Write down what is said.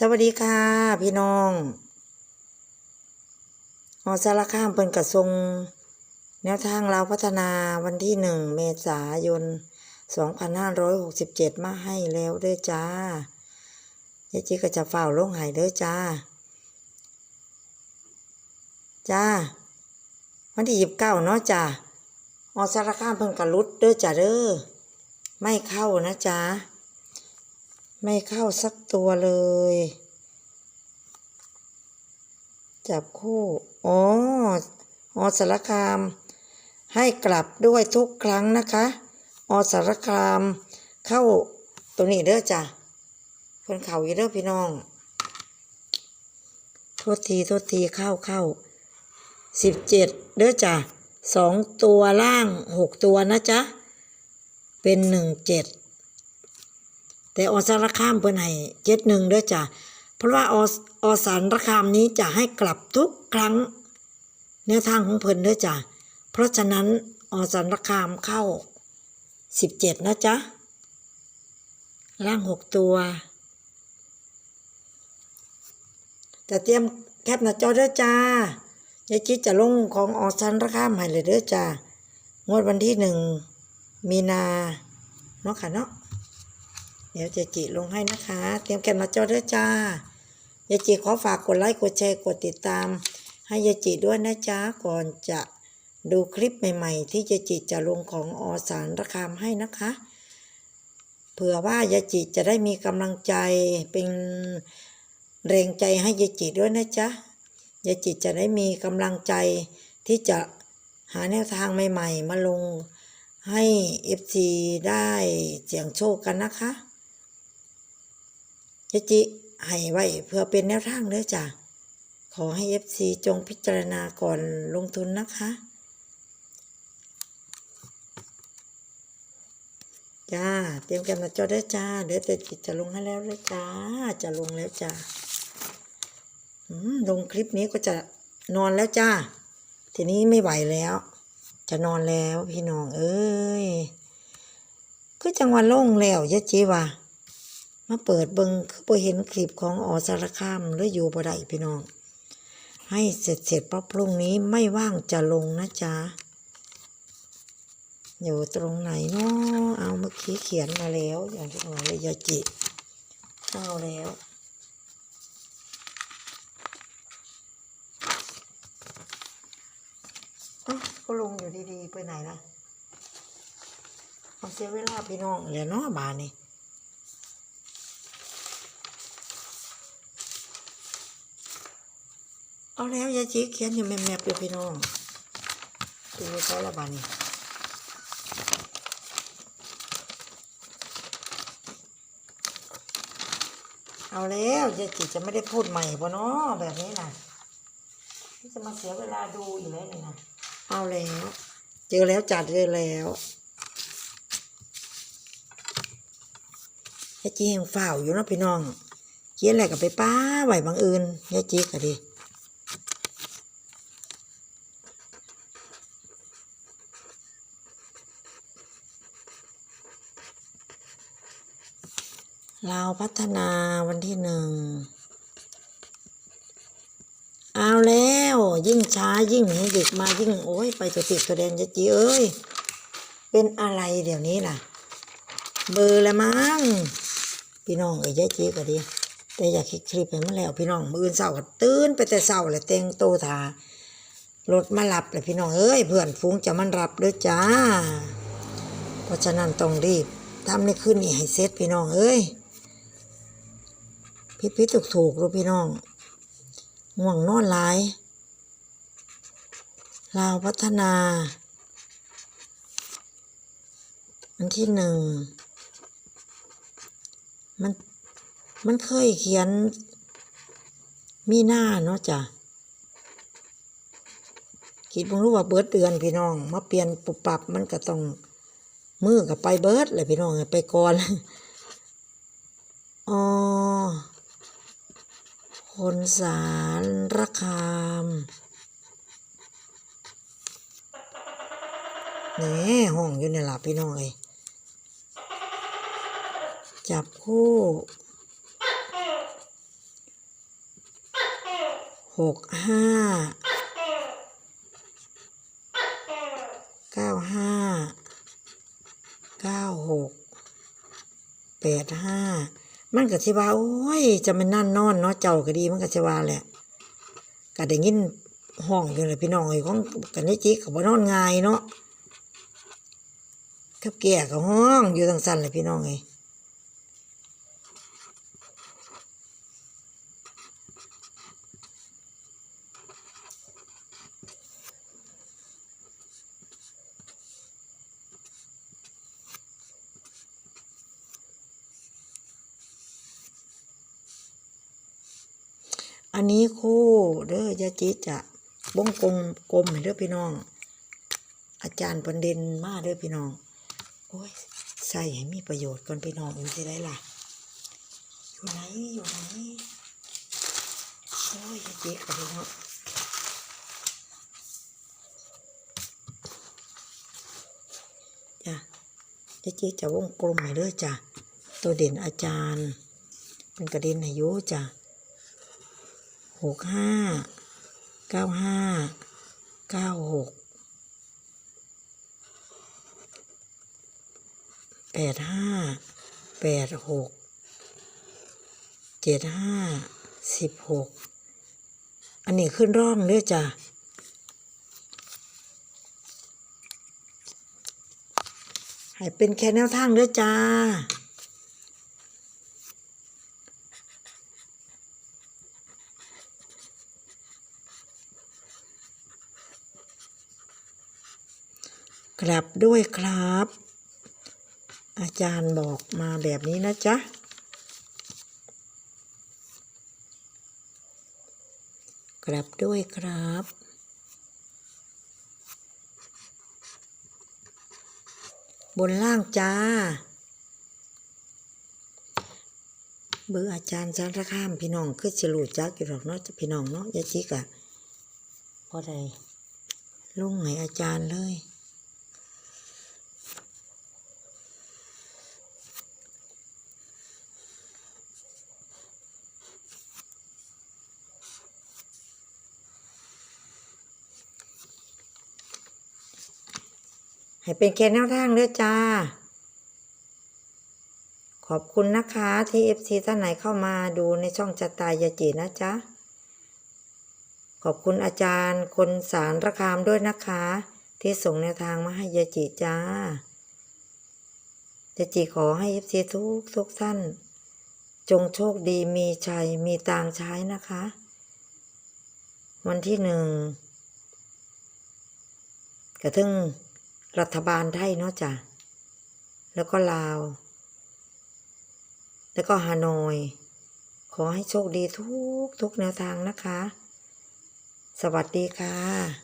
สวัสดีค่ะ พี่น้องหอสารคามเป็นกระทรงแนวทางเราพัฒนาวันที่หนึ่งเมษายน 2567 มาให้แล้วเด้อจ้ายายจีก็จะเฝ้าลงหายเด้อจ้า จ้า วันที่ยิบเก้าเนาะจ้าหอสารคามเพิ่นกระลุดเด้อจ้าเด้อไม่เข้านะจ้า ไม่เข้าสักตัวเลย จับคู่อ๋ออสารคาม ให้กลับด้วยทุกครั้งนะคะอสารคามเข้าตรงนี้เด้อจ้ะเพิ่นเข่าอยู่เด้อพี่น้องโทษทีโทษทีเข้าเข้าสิบเจ็ดเด้อจ้ะสองตัวล่างหกตัวนะจ๊ะ เป็นหนึ่งเจ็ด แต่อสารคามเพิ่นให้เจ็ดหนึ่งด้วยจ้ะเพราะว่าออสารคามนี้จะให้กลับทุกครั้งแนวทางของเพิ่นด้วยจ้ะเพราะฉะนั้นอสารคามเข้าสิบเจ็ดนะจ๊ะล่างหกตัวจะเตรียมแคปหน้าจอเด้อจ้ายายจิตจะลงของอสารคามให้เลยเด้อจ้างวดวันที่หนึ่งมีนาเนาะค่ะเนาะ เดี๋ยวเจจิลงให้นะคะ เตรียมแกนมาจอด้วยจ้ายายจิขอฝากกดไลค์กดแชร์กดติดตาม ให้ยายจิด้วยนะจ๊ะก่อนจะดูคลิปใหม่ ๆ ที่ยายจิจะลงของอสารระคามให้นะคะเผื่อว่ายายจิจะได้มีกำลังใจเป็นแรงใจให้ยายจิด้วยนะจ๊ะยายจิจะได้มีกำลังใจที่จะหาแนวทางใหม่ ๆ มาลงให้ FC ได้เสี่ยงโชคกันนะคะ เจจิให้ไว้เพื่อเป็นแนวทางเด้อจ้ะ ขอให้ FC จงพิจารณาก่อนลงทุนนะคะ จ้า เตรียมกันมาจอได้จ้า เดี๋ยวเจจิตจะลงให้แล้วเลยจ้า จะลงแล้วจ้าลงคลิปนี้ก็จะนอนแล้วจ้า ทีนี้ไม่ไหวแล้ว จะนอนแล้วพี่น้องเอ้ยก็จังหวะล่งแล้วยะจีว่า มาเปิดเบิงคือพอเห็นคลิปของอสารคามหรืออยู่บ่ได้พี่น้อง ให้เสร็จเสร็จปั๊บพรุ่งนี้ไม่ว่างจะลงนะจ๊ะ อยู่ตรงไหนเนาะเอาเมื่อกี้เขียนมาแล้ว อย่างที่บอกเลยยาจิเข้าแล้วเอ้าก็ลงอยู่ดีๆ ไปไหนล่ะ เอาเสียเวลาพี่น้องเลือเนาะบานนี่ เอาแล้วยายจีเขียนอยู่แมบๆอยู่พี่น้องดูเขาละบานนี่เอาแล้วยายจีจะไม่ได้พูดใหม่ปะเนาะแบบนี้นะที่จะมาเสียเวลาดูอีกแล้วนี่นะเอาแล้ว เจอแล้วจัดเจอแล้วยายจียังฝ่าอยู่เนาะพี่น้องเขียนอะไรกับไปป้าไหวบางอื่นยายจีก็ดี เราพัฒนาวันที่หนึ่ง เอาแล้วยิ่งช้ายิ่งให้เด็กมายิ่งโอ้ยไปตัวติดตัวแดนจะจีเอ้ย เป็นอะไรเดี๋ยวนี้ล่ะ เบอร์ละมั้งพี่น้องเอ้ยยายจีก็ดีแต่อยากคิดคลิปให้มันแล้วพี่น้องมืออื่นเศร้าก็ตื่นไปแต่เศร้าเลยแต่งโตวทารถมารับเลยพี่น้องเอ้ยเพื่อนฟุ้งจะมันรับด้วยจ้า เพราะฉะนั้นต้องรีบทำในคืนนี้ให้เสร็จพี่น้องเอ้ย พิดพิดถูกถูกๆรู้พี่น้องง่วงนอนหลายลาวพัฒนาอันที่หนึ่งมันมันเคยเขียนมีหน้าเนาะจ้ะคิดเพิ่งรู้ว่าเบิร์ดเดือนพี่น้อง มาเปลี่ยนปุบปับมันก็ต้องมือกับไปเบิร์ดเลยพี่น้องไปก่อนอ๋อ คนสารระคามนี่ห้องอยู่เนี่ยล่ะพี่น้องเอ้ยจับคู่หกห้าเก้าห้าเก้าหกแปดห้า มันก็สิว่าโอ้ยจะมันนั่นนอนเนาะเจ้าก็ดีมันก็สิว่าแหละก็ได้ยินห้องอยู่เลยพี่น้องไอ้ของกันนี่จิกก็บ่นอนง่ายเนาะกับแก่ก็ห้องอยู่ทางสั้นเลยพี่น้องไอ้ อันนี้คู่เด้อยาจิจะวงกลมกลมให้เด้อพี่น้อง อาจารย์ประเด็นมาเด้อพี่น้อง โอ้ยใส่ให้มีประโยชน์ก่อนพี่น้องอยู่ที่ไรล่ะ อยู่ไหนอยู่ไหนโอ้ยเจ๊กับพี่น้องจ้ะเจ๊จ๊จะวงกลมให้เด้อจ้ะตัวเด่นอาจารย์เป็นกระเด็นอายุจ้ะ หกห้าเก้าห้าเก้าหกแปดห้าแปดหกเจ็ดห้าสิบหกอันนี้ขึ้นร่องเด้อจ้ะให้เป็นแค่แนวทางเด้อจ้า กลับด้วยครับ อาจารย์บอกมาแบบนี้นะจ๊ะกลับด้วยครับ บนล่างจ้า เบอร์อาจารย์สารคามพี่น้องคือสิรูจักอยู่หรอกเนาะพี่น้องเนาะยาจิกอะพอได้ลงให้อาจารย์เลย ให้เป็นแค่แนวทางเด้อจ้า ขอบคุณนะคะที่เอฟซีท่านไหนเข้ามาดูในช่องจัตตายาจีนะจ๊ะ ขอบคุณอาจารย์คนสารระคามด้วยนะคะ ที่ส่งแนวทางมาให้ยาจีจ้ายาจีขอให้เอฟซีทุกทุกท่าน จงโชคดีมีชัยมีตางใช้นะคะ วันที่หนึ่งกระทึ่ง รัฐบาลไทยเนาะจ้ะ แล้วก็ลาว แล้วก็ฮานอย ขอให้โชคดีทุกทุกแนวทางนะคะ สวัสดีค่ะ